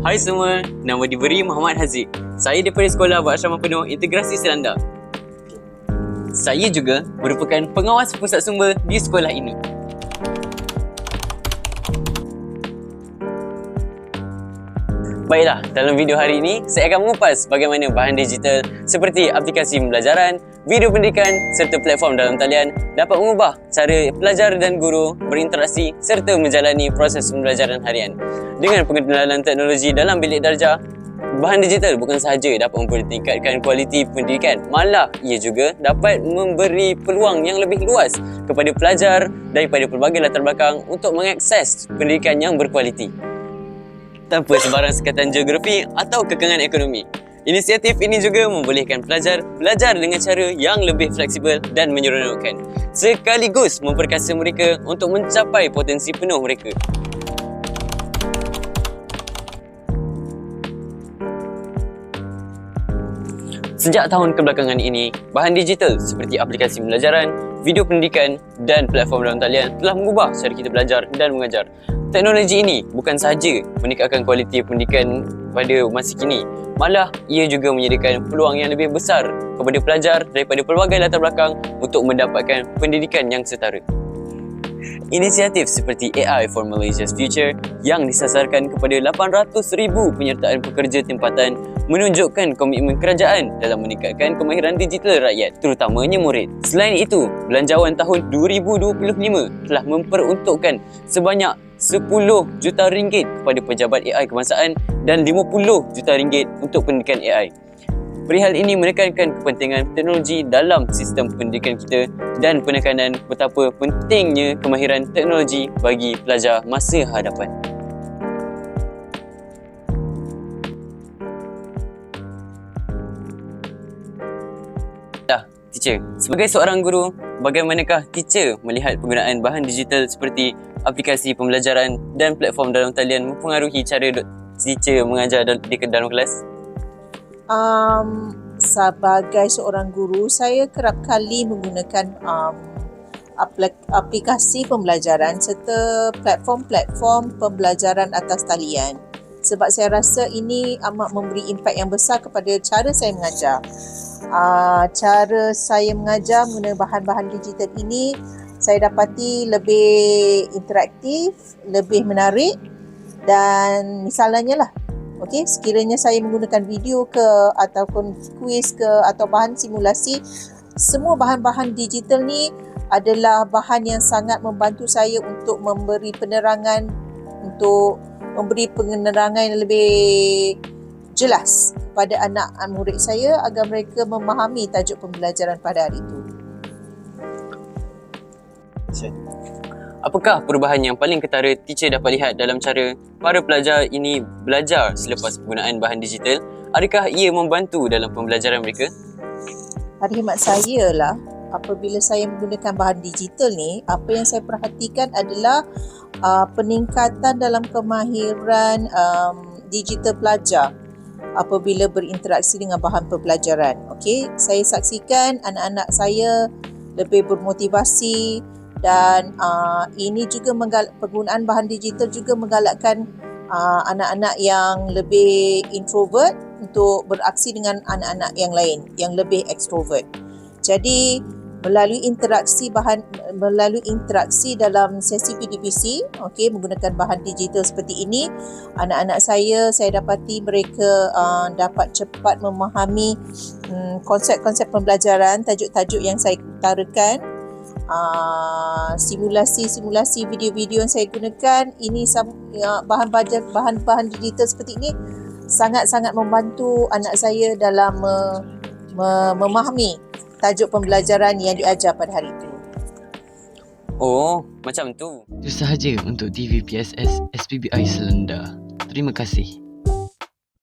Hai semua, nama diberi Muhammad Haziq. Saya daripada Sekolah Berasrama Penuh Integrasi Selanda. Saya juga merupakan pengawas pusat sumber di sekolah ini. Baiklah, dalam video hari ini, saya akan mengupas bagaimana bahan digital seperti aplikasi pembelajaran, video pendidikan serta platform dalam talian dapat mengubah cara pelajar dan guru berinteraksi serta menjalani proses pembelajaran harian. Dengan pengenalan teknologi dalam bilik darjah, bahan digital bukan sahaja dapat mempertingkatkan kualiti pendidikan, malah ia juga dapat memberi peluang yang lebih luas kepada pelajar daripada pelbagai latar belakang untuk mengakses pendidikan yang berkualiti tanpa sebarang sekatan geografi atau kekangan ekonomi. Inisiatif ini juga membolehkan pelajar belajar dengan cara yang lebih fleksibel dan menyeronokkan sekaligus memperkasa mereka untuk mencapai potensi penuh mereka. Sejak tahun kebelakangan ini, bahan digital seperti aplikasi pembelajaran, video pendidikan dan platform dalam talian telah mengubah cara kita belajar dan mengajar. Teknologi ini bukan sahaja meningkatkan kualiti pendidikan pada masa kini, malah ia juga menyediakan peluang yang lebih besar kepada pelajar daripada pelbagai latar belakang untuk mendapatkan pendidikan yang setara. Inisiatif seperti AI for Malaysia's Future yang disasarkan kepada 800,000 penyertaan pekerja tempatan menunjukkan komitmen kerajaan dalam meningkatkan kemahiran digital rakyat, terutamanya murid. Selain itu, belanjawan tahun 2025 telah memperuntukkan sebanyak 10 juta ringgit kepada pejabat AI kebangsaan dan 50 juta ringgit untuk pendidikan AI. Perihal ini menekankan kepentingan teknologi dalam sistem pendidikan kita dan penekanan betapa pentingnya kemahiran teknologi bagi pelajar masa hadapan. Teacher. Sebagai seorang guru, bagaimanakah teacher melihat penggunaan bahan digital seperti aplikasi pembelajaran dan platform dalam talian mempengaruhi cara teacher mengajar di dalam kelas? Um, sebagai seorang guru, saya kerap kali menggunakan um, aplikasi pembelajaran serta platform-platform pembelajaran atas talian sebab saya rasa ini amat memberi impak yang besar kepada cara saya mengajar. Uh, cara saya mengajar menggunakan bahan-bahan digital ini saya dapati lebih interaktif, lebih menarik dan misalnya lah Okey, sekiranya saya menggunakan video ke ataupun kuis ke atau bahan simulasi, semua bahan-bahan digital ni adalah bahan yang sangat membantu saya untuk memberi penerangan untuk memberi penerangan yang lebih jelas kepada anak murid saya agar mereka memahami tajuk pembelajaran pada hari itu. Apakah perubahan yang paling ketara teacher dapat lihat dalam cara para pelajar ini belajar selepas penggunaan bahan digital? Adakah ia membantu dalam pembelajaran mereka? Pada khidmat saya lah, apabila saya menggunakan bahan digital ni, apa yang saya perhatikan adalah uh, peningkatan dalam kemahiran um, digital pelajar apabila berinteraksi dengan bahan pembelajaran. Okey, saya saksikan anak-anak saya lebih bermotivasi dan uh, ini juga menggal- penggunaan bahan digital juga menggalakkan uh, anak-anak yang lebih introvert untuk beraksi dengan anak-anak yang lain yang lebih extrovert. Jadi melalui interaksi bahan melalui interaksi dalam sesi PDPC okey menggunakan bahan digital seperti ini. Anak-anak saya saya dapati mereka uh, dapat cepat memahami um, konsep-konsep pembelajaran tajuk-tajuk yang saya utarakan. Uh, simulasi-simulasi video-video yang saya gunakan ini bahan-bahan bahan-bahan digital seperti ini sangat-sangat membantu anak saya dalam uh, memahami tajuk pembelajaran yang diajar pada hari itu. Oh, macam tu. Itu sahaja untuk TVPSS SPBI Selenda. Terima kasih.